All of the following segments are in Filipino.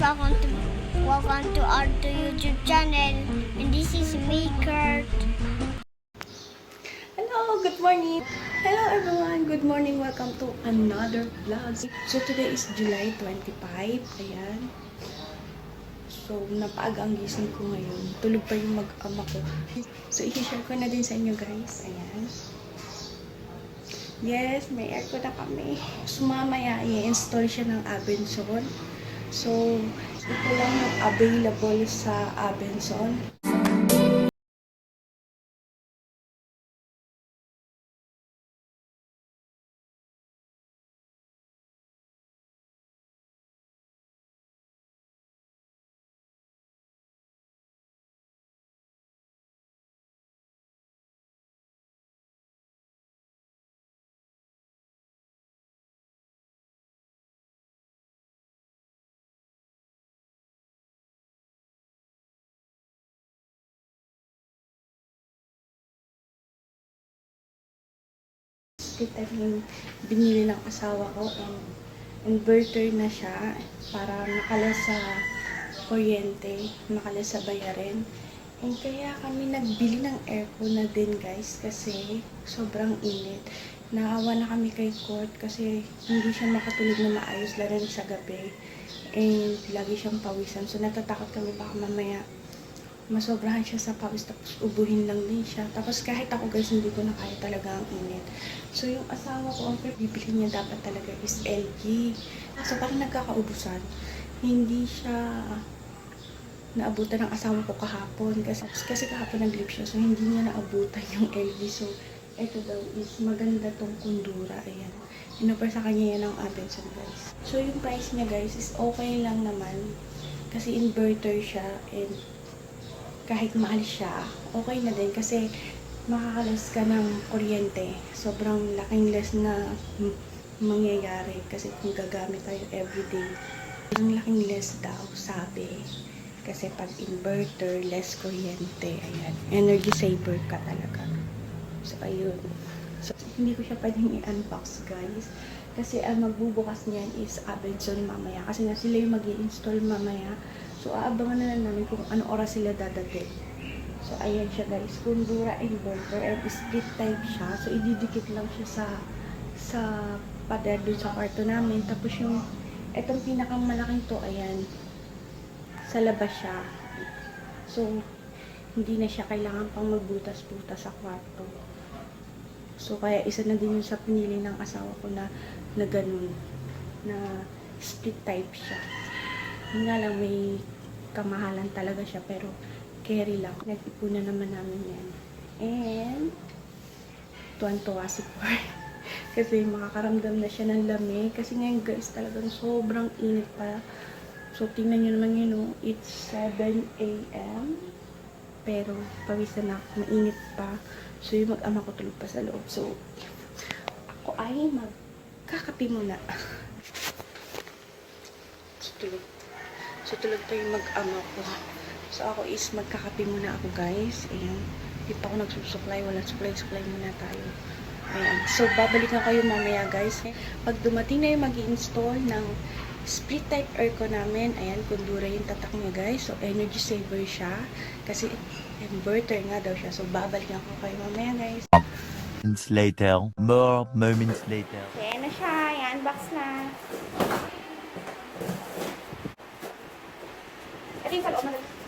welcome to welcome to our to YouTube channel. And this is me, Kurt. Hello, good morning. Hello everyone, good morning. Welcome to another vlog. So today is July 25. Ayan. So, napaaga ang gising ko ngayon. Tulog pa yung mag-ama ko. So, i-share ko na din sa inyo guys. Ayan. Yes, may aircon na kami. So, mamaya i-install siya ng Abenson. So, ito lang yung available sa Abenson. Ito yung binili ng asawa ko and inverter na siya para makala sa kuryente, makala sa bayarin. And kaya kami nagbili ng aircon na din guys kasi sobrang init. Naawa na kami kay Court kasi hindi siya makatulog na maayos lalo sa gabi. And lagi siyang pawisan. So natatakot kami baka mamaya masobrahan siya sa pawis tapos ubuhin lang din siya. Tapos kahit ako guys, hindi ko na kaya talaga ang init. So yung asawa ko, ang bibili niya dapat talaga is LG. So parang nagkakaubusan. Hindi siya naabutan ng asawa ko kahapon. Kasi, kasi kahapon nag-leave siya. So hindi niya naabutan yung LG. So ito daw is maganda tong kundura. Ayan. Inoffer sa kanya yan ng Abenson guys. So yung price niya guys is okay lang naman. Kasi inverter siya and kahit mahal siya, okay na din kasi makakalas ka ng kuryente. Sobrang laking less na mangyayari kasi kung gagamit tayo everyday. Ang laking less daw, sabi. Kasi pag inverter, less kuryente. Ayan. Energy saver ka talaga. So, ayun. So, hindi ko siya pwedeng i-unbox, guys. Kasi ang magbubukas niyan is Abenson mamaya. Kasi nga sila yung mag install mamaya. So, aabangan na lang namin kung ano oras sila dadating. So, ayan siya guys. Kundura inverter and split type siya. So, ididikit lang siya sa sa pader dun sa kwarto namin. Tapos yung, etong pinakang malaking to, ayan, sa labas siya. So, hindi na siya kailangan pang magbutas-butas sa kwarto. So, kaya isa na din yung sa pinili ng asawa ko na, na ganun. Na split type siya. Yun nga lang, may kamahalan talaga siya. Pero, carry lang. Nag-ipunan naman namin yan. And, tuwan-tuwa si Por. Kasi makakaramdam na siya ng lamig. Kasi ngayon guys, talagang sobrang init pa. So, tingnan nyo naman yun, oh. it's 7 a.m. Pero, pawisan na ako, mainit pa. So, yung mag-ama ko tulog pa sa loob. So, ako ay magkakapi muna. tulog. So, tulog pa yung mag-ama ko. So, ako is magkakapi muna ako, guys. Ayan. Hindi pa ako nagsusuklay. Walang suklay-suklay muna tayo. Ayan. So, babalikan kayo mamaya, guys. Pag dumating na yung mag install ng split type aircon namin, ayan, kundura yung tatak niya, guys. So, energy saver siya. Kasi, inverter nga daw siya. So, babalikan ko kayo mamaya, guys. Moments later, more moments later. Ayan na siya. I-unbox na. Ito yung sa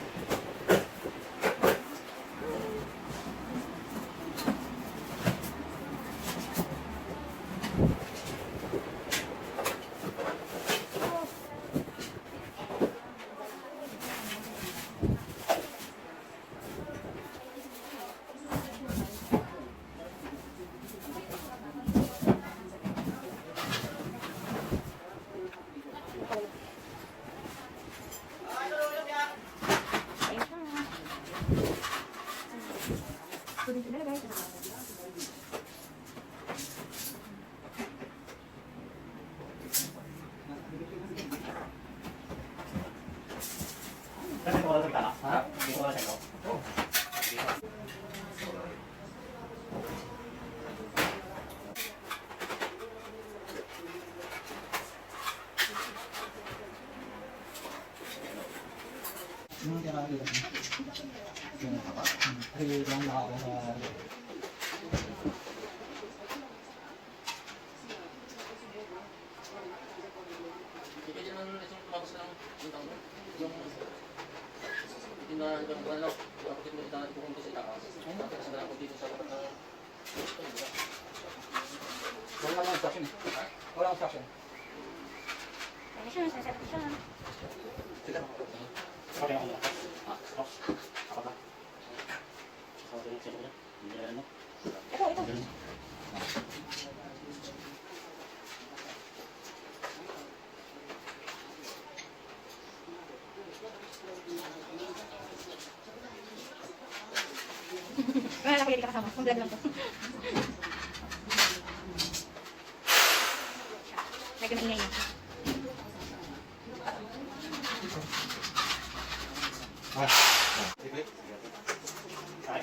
Yung therapy lang. Yung nakapa. Kasi lang nakapa sa... Yung. Yung wala lang. Sa sa sa na Wala lang lang instruction. Ano siya, ko siya. Sige. Okay ako na. Ah, stop. Ako ba? Sorry, sige na. Hindi na ano. Ito, ito. Wala na kuya, di ka kasama. Kung vlog lang to. Medyo maingay na. Ah. Sige. Ay.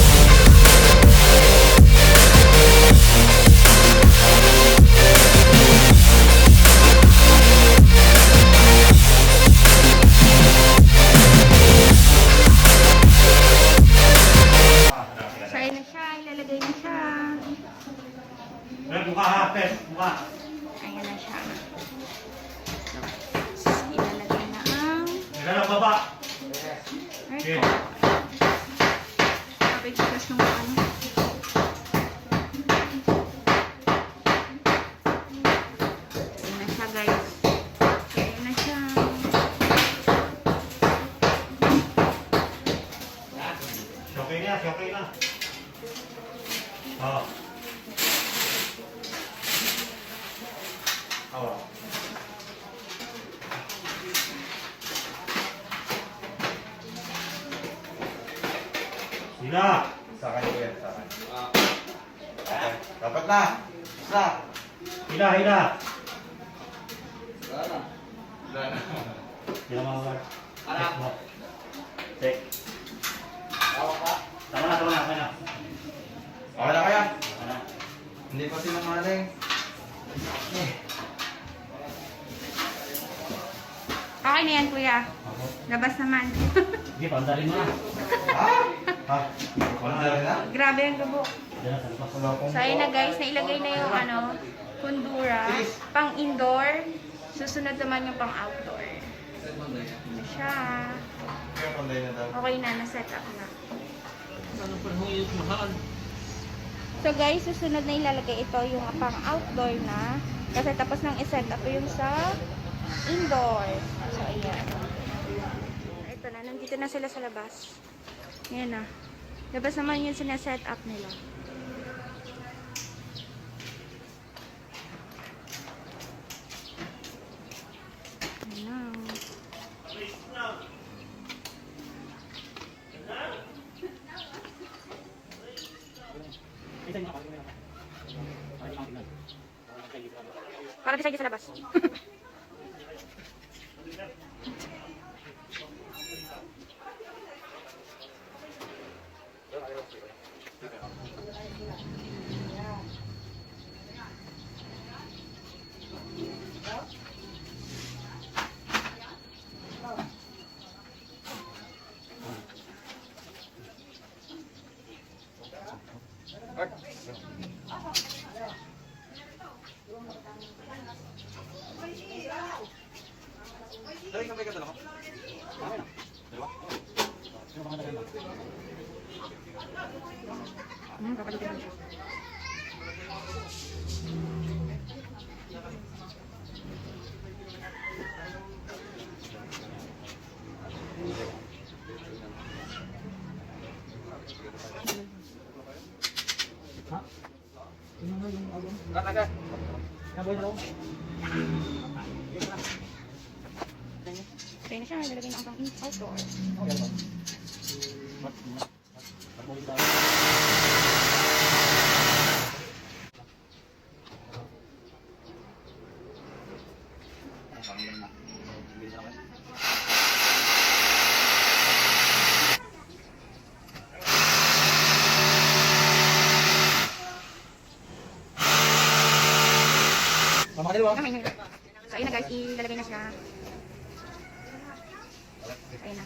Buka ha, Pep. Buka. Ayan na siya. Ilalagay na ang lang, baba. Okay. Sabi ko kasi nung ano. Ayan na siya guys. Ayan na siya. Okay na, okay na. Oo. Oo. Sina! Sa akin ko yan, sa akin. Okay. Dapat na! Isa! Hila, hila! Wala na. Wala na. Hila mga wala. Anak. Check. Tawag ka. Tama na, tama na, tama na. Okay na kaya? Na. Hindi pa sinungaling. Okay na yan kuya. Labas naman. Sige, pandarin mo na. Ha? Ha? Wala na? Grabe ang gabo. So ayun na guys, nailagay na yung ano, kundura, pang indoor. Susunod naman yung pang outdoor. Na siya. Okay na, na-set up na. Ano? So guys, susunod na ilalagay ito yung pang outdoor na. Kasi tapos nang iset up yung sa indoor. So ayan. Ito na, nandito na sila sa labas. Ayan na. Labas naman yung sinaset up nila. Ayan na. Para decide sa labas. Dali, sabay ka dalawa. Dalawa? Sino ang dalawa? Hmm, mo siya. Ha? Sino nga yung album? Kataga. Naboy na daw? Kaya na siya, nilagay na ang pang outdoor. Okay. Tama ka dalawa? Kamay na. So, ayun na guys, ilalagay na siya. Ayun na.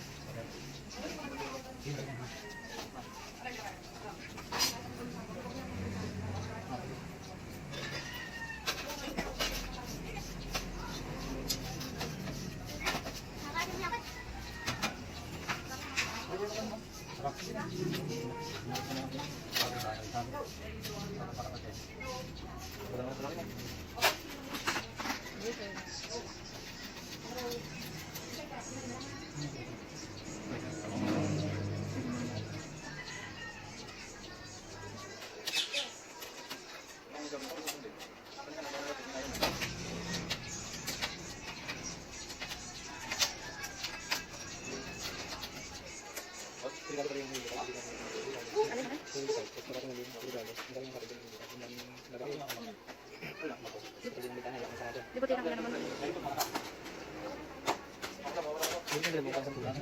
Ako na naman.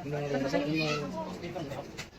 Sudah.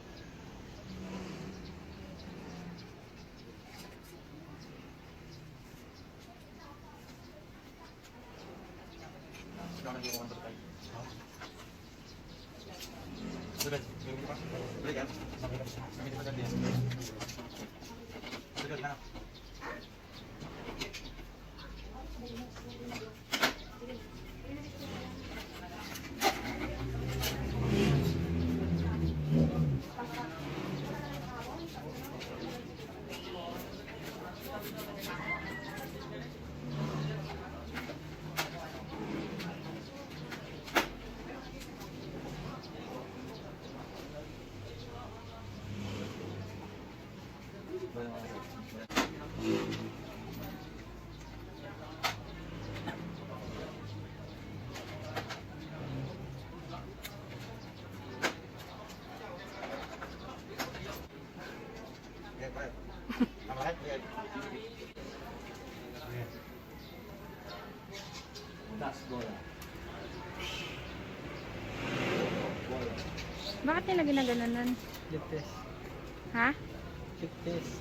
Bakit nila ginaganon? Flip test. Ha? Flip test.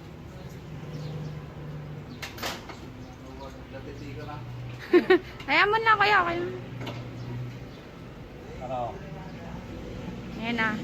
Ayaw mo na kaya. Kaya. Ano? Ayan na.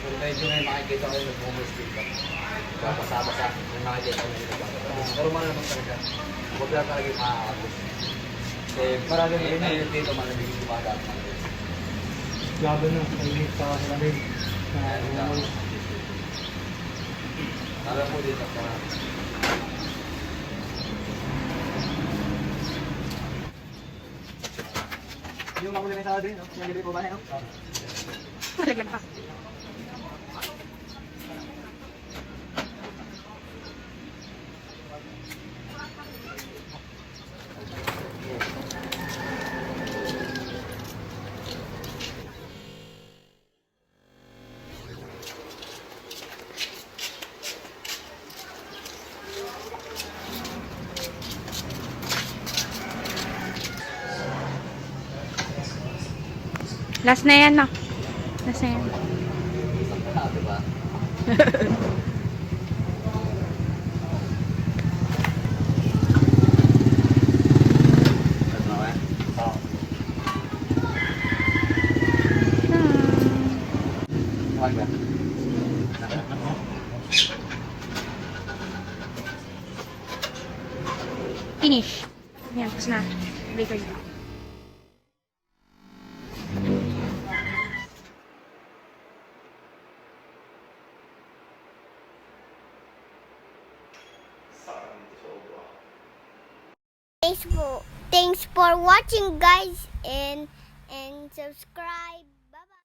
Kung medyo may makikita ko yung homeless dito. Babasa-basa, may makikita ko yung nagbabasa. Pero malamang talaga, huwag lang talaga yung makakapos. Kasi marami yung ngayon dito malamig yung dumadaan. Laban na. Kainit sa lalim. Alam mo dito, parang Yung makulit na sa din, no? Yung gabi po ba, no? Malaglag pa. Last na yan, no? Last na yan. Finish. Yan, tapos na. Record thanks for watching guys and and subscribe.